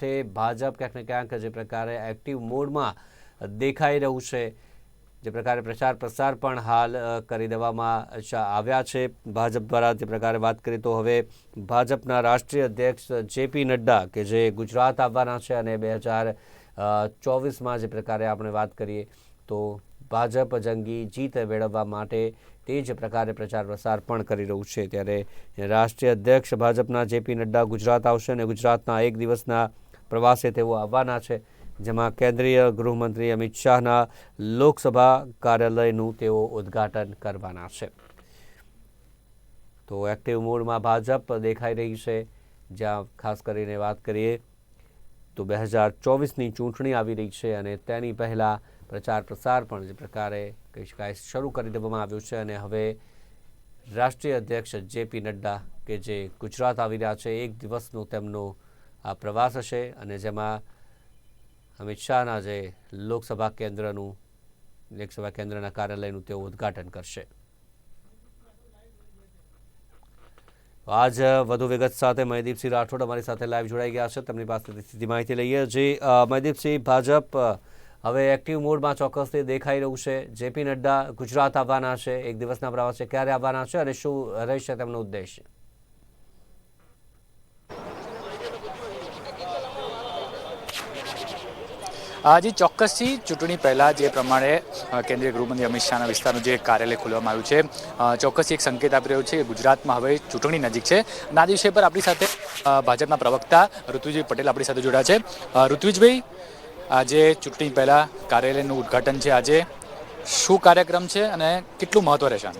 સાથે ભાજપ ક્યાંક ને ક્યાંક જે પ્રકારે એક્ટિવ મોડમાં દેખાઈ રહ્યું છે. જે પ્રકારે પ્રચાર પ્રસાર પણ હાલ કરી દેવામાં આવ્યા છે. ભાજપ દ્વારા જે પ્રકારે વાત કરીએ તો હવે ભાજપના રાષ્ટ્રીય અધ્યક્ષ જેપી નડ્ડા કે જે ગુજરાત આવવાના છે અને બે હજાર ચોવીસમાં જે પ્રકારે આપણે વાત કરીએ તો ભાજપ જંગી જીત મેળવવા માટે તે જ પ્રકારે પ્રચાર પ્રસાર પણ કરી રહ્યું છે. ત્યારે રાષ્ટ્રીય અધ્યક્ષ ભાજપના જેપી નડ્ડા ગુજરાત આવશે અને ગુજરાતના એક દિવસના પ્રવાસે તેઓ આવવાના છે, જેમાં કેન્દ્રીય ગૃહમંત્રી અમિત શાહના લોકસભા કાર્યાલયનું તેઓ ઉદ્ઘાટન કરવાના છે. તો એક્ટિવ મોડમાં ભાજપ દેખાઈ રહી છે. જ્યાં ખાસ કરીને વાત કરીએ તો બે હજાર ચોવીસની ચૂંટણી આવી રહી છે અને તેની પહેલાં પ્રચાર પ્રસાર પણ જે પ્રકારે કહી શકાય શરૂ કરી દેવામાં આવ્યો છે અને હવે રાષ્ટ્રીય અધ્યક્ષ જેપી નડ્ડા કે જે ગુજરાત આવી રહ્યા છે, એક દિવસનો તેમનો આ પ્રવાસ હશે અને જેમાં અમિત શાહના જે લોકસભા કેન્દ્રનું, લોકસભા કેન્દ્રના કાર્યાલયનું તેઓ ઉદ્ઘાટન કરશે. આજ વધુ વિગત સાથે મહેદીપસિંહ રાઠોડ અમારી સાથે લાઈવ જોડાઈ ગયા છે. તેમની પાસેથી સીધી માહિતી લઈએ. જે મહિદીપસિંહ ભાજપ હવે એક્ટિવ મોડમાં ચોક્કસથી દેખાઈ રહ્યું છે. જેપી નડ્ડા ગુજરાત આવવાના છે. એક દિવસના પ્રવાસે ક્યારે આવવાના છે અને શું રહેશે તેમનો ઉદ્દેશ? આજે ચોક્કસથી ચૂંટણી પહેલાં જે પ્રમાણે કેન્દ્રીય ગૃહમંત્રી અમિત શાહના વિસ્તારનું જે કાર્યાલય ખોલવામાં આવ્યું છે ચોક્કસથી એક સંકેત આપી રહ્યો છે કે ગુજરાતમાં હવે ચૂંટણી નજીક છે. અને આ દિવસે પર આપણી સાથે ભાજપના પ્રવક્તા ઋતુજી પટેલ આપણી સાથે જોડાયા છે. ઋતુજભાઈ આજે ચૂંટણી પહેલાં કાર્યાલયનું ઉદ્ઘાટન છે. આજે શું કાર્યક્રમ છે અને કેટલું મહત્વ રહેશે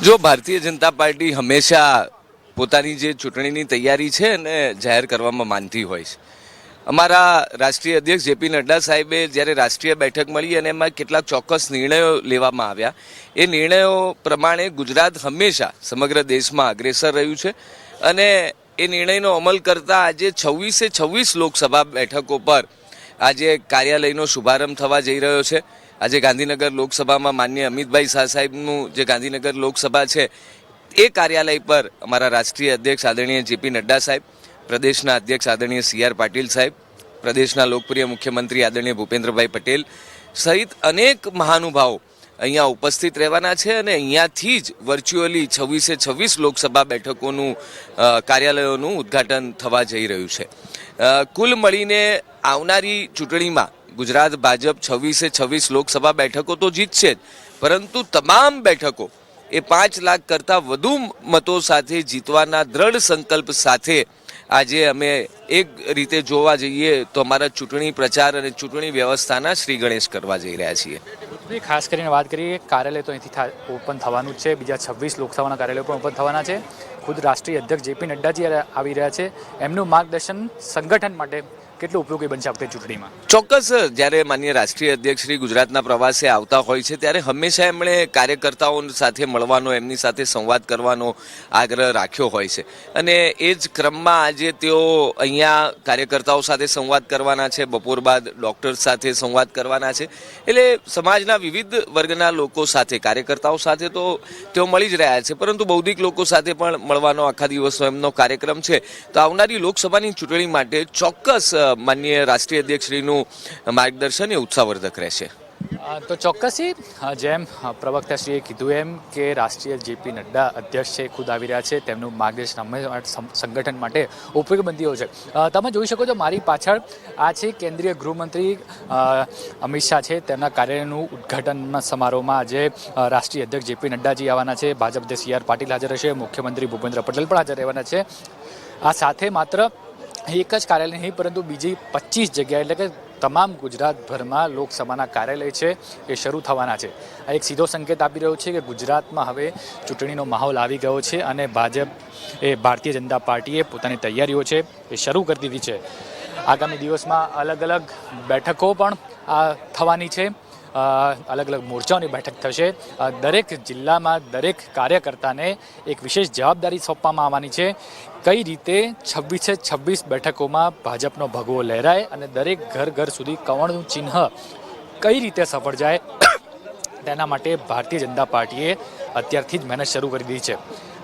જો ભારતીય જનતા પાર્ટી હંમેશા પોતાની જે ચૂંટણીની તૈયારી છે ને જાહેર કરવામાં માનતી હોય છે. અમારા રાષ્ટ્રીય અધ્યક્ષ જેપી નડ્ડા સાહેબે જ્યારે રાષ્ટ્રીય બેઠક મળી અને એમાં કેટલાક ચોક્કસ નિર્ણયો લેવામાં આવ્યા, એ નિર્ણયો પ્રમાણે ગુજરાત હંમેશા સમગ્ર દેશમાં અગ્રેસર રહ્યું છે અને એ નિર્ણયનો અમલ કરતા આજે છવ્વીસે છવ્વીસ લોકસભા બેઠકો પર આજે કાર્યાલયનો શુભારંભ થવા જઈ રહ્યો છે. આજે ગાંધીનગર લોકસભામાં માન્ય અમિતભાઈ શાહ સાહેબનું જે ગાંધીનગર લોકસભા છે, એ કાર્યાલય પર અમારા રાષ્ટ્રીય અધ્યક્ષ આદરણીય જેપી નડ્ડા સાહેબ પ્રદેશના અધ્યક્ષ આદરણીય સી આર પાટીલ સાહેબ, પ્રદેશના લોકપ્રિય મુખ્યમંત્રી આદરણીય ભૂપેન્દ્રભાઈ પટેલ સહિત અનેક મહાનુભાવો અહીંયા ઉપસ્થિત રહેવાના છે અને અહીંયાથી જ વર્ચ્યુઅલી છવ્વીસે છવ્વીસ લોકસભા બેઠકોનું કાર્યાલયોનું ઉદ્ઘાટન થવા જઈ રહ્યું છે. કુલ મળીને આવનારી ચૂંટણીમાં ગુજરાત ભાજપ છવ્વીસે છવ્વીસ લોકસભા બેઠકો તો જીતશે જ, પરંતુ તમામ બેઠકો એ પાંચ લાખ કરતાં વધુ મતો સાથે જીતવાના દ્રઢ સંકલ્પ સાથે આજે અમે એક રીતે જોવા જઈએ તો અમારા ચૂંટણી પ્રચાર અને ચૂંટણી વ્યવસ્થાના શ્રી ગણેશ કરવા જઈ રહ્યા છીએ. ખાસ કરીને વાત કરીએ કાર્યાલય તો અહીંથી ઓપન થવાનું છે. બીજા છવ્વીસ લોકસભાના કાર્યાલયો પણ ઓપન થવાના છે. ખુદ રાષ્ટ્રીય અધ્યક્ષ જેપી નડ્ડાજી આવી રહ્યા છે. એમનું માર્ગદર્શન સંગઠન માટે કેટલું ઉપયોગી બનશે વખતે ચૂંટણીમાં? ચોક્કસ જ્યારે માન્ય રાષ્ટ્રીય અધ્યક્ષ શ્રી ગુજરાતના પ્રવાસે આવતા હોય છે, ત્યારે હંમેશા એમણે કાર્યકર્તાઓ સાથે મળવાનો, એમની સાથે સંવાદ કરવાનો આગ્રહ રાખ્યો હોય છે. અને એ જ ક્રમમાં આજે તેઓ અહીંયા કાર્યકર્તાઓ સાથે સંવાદ કરવાના છે, બપોર બાદ ડૉક્ટર સાથે સંવાદ કરવાના છે. એટલે સમાજના વિવિધ વર્ગના લોકો સાથે, કાર્યકર્તાઓ સાથે તો તેઓ મળી જ રહ્યા છે, પરંતુ બૌદ્ધિક લોકો સાથે પણ મળવાનો આખા દિવસનો એમનો કાર્યક્રમ છે. તો આવનારી લોકસભાની ચૂંટણી માટે ચોક્કસ માનનીય રાષ્ટ્રીય અધ્યક્ષશ્રીનું માર્ગદર્શન એ ઉત્સાહવર્ધક રહેશે. તો ચોક્કસથી જેમ પ્રવક્તાશ્રીએ કીધું એમ કે રાષ્ટ્રીય જેપી નડ્ડા અધ્યક્ષ છે, ખુદ આવી રહ્યા છે, તેમનું માર્ગદર્શન સંગઠન માટે ઉપયોગી બનતી છે તમે જોઈ શકો છો મારી પાછળ આ છે કેન્દ્રીય ગૃહમંત્રી અમિત શાહ છે. તેમના કાર્યાલયનું ઉદ્ઘાટનના સમારોહમાં આજે રાષ્ટ્રીય અધ્યક્ષ જેપી નડ્ડાજી આવવાના છે. ભાજપ અધ્યક્ષ સી આર પાટીલ હાજર હશે મુખ્યમંત્રી ભૂપેન્દ્ર પટેલ પણ હાજર રહેવાના છે. આ સાથે માત્ર એક જ કાર્યાલય નહીં, પરંતુ બીજી પચીસ જગ્યાએ એટલે કે તમામ ગુજરાતભરમાં લોકસભાના કાર્યાલય છે, એ શરૂ થવાના છે. આ એક સીધો સંકેત આપી રહ્યો છે કે ગુજરાતમાં હવે ચૂંટણીનો માહોલ આવી ગયો છે અને ભાજપ એ ભારતીય જનતા પાર્ટીએ પોતાની તૈયારીઓ છે, એ શરૂ કરી દીધી છે. આગામી દિવસમાં અલગ અલગ બેઠકો પણ આ થવાની છે. અલગ અલગ મોરચાઓની બેઠક થશે. દરેક જિલ્લામાં દરેક કાર્યકર્તાને એક વિશેષ જવાબદારી સોંપવામાં આવવાની છે. કઈ રીતે છવ્વીસે છવ્વીસ બેઠકોમાં ભાજપનો ભગવો લહેરાય અને દરેક ઘર ઘર સુધી કવણનું ચિહ્ન કઈ રીતે સફળ જાય, તેના માટે ભારતીય જનતા પાર્ટીએ અત્યારથી જ મહેનત શરૂ કરી દીધી છે.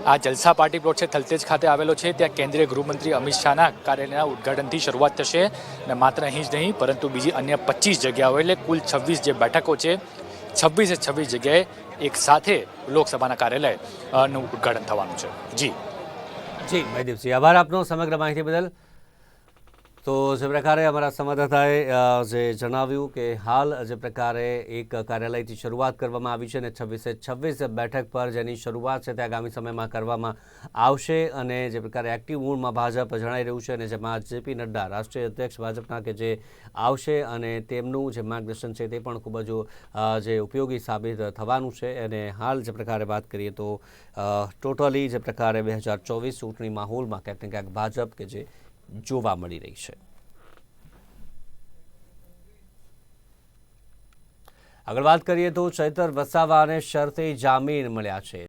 આ જલસા પાર્ટી પ્લોટ છે થલતેજ ખાતે આવેલો છે. ત્યાં કેન્દ્રીય ગૃહમંત્રી અમિત શાહના કાર્યાલયના ઉદ્ઘાટનથી શરૂઆત થશે અને માત્ર અહીં જ નહીં, પરંતુ બીજી અન્ય પચીસ જગ્યાઓ એટલે કુલ છવ્વીસ જે બેઠકો છે, છવ્વીસે છવ્વીસ જગ્યાએ એક સાથે લોકસભાના કાર્યાલયનું ઉદ્ઘાટન થવાનું છે. જી. જી, મહેદીપસિંહ, આભાર આપનો સમગ્ર માહિતી બદલ. તો જે પ્રકારે અમારા સંવાદદાતાએ જે જણાવ્યું કે હાલ જે પ્રકારે એક કાર્યાલયથી શરૂઆત કરવામાં આવી છે અને છવ્વીસે છવ્વીસ બેઠક પર જેની શરૂઆત છે તે આગામી સમયમાં કરવામાં આવશે અને જે પ્રકારે એક્ટિવ મૂડમાં ભાજપ જણાઈ રહ્યું છે અને જેમાં જેપી નડ્ડા, રાષ્ટ્રીય અધ્યક્ષ ભાજપના કે જે આવશે અને તેમનું જે માર્ગદર્શન છે તે પણ ખૂબ જ જે ઉપયોગી સાબિત થવાનું છે. અને હાલ જે પ્રકારે વાત કરીએ તો ટોટલી જે પ્રકારે બે હજાર ચોવીસ ચૂંટણી માહોલમાં ક્યાંક ને ક્યાંક ભાજપ કે જે જોવા મળી રહી છે. આગળ વાત કરીએ તો ચૈતર વસાવાને શરતે જામીન મળ્યા છે.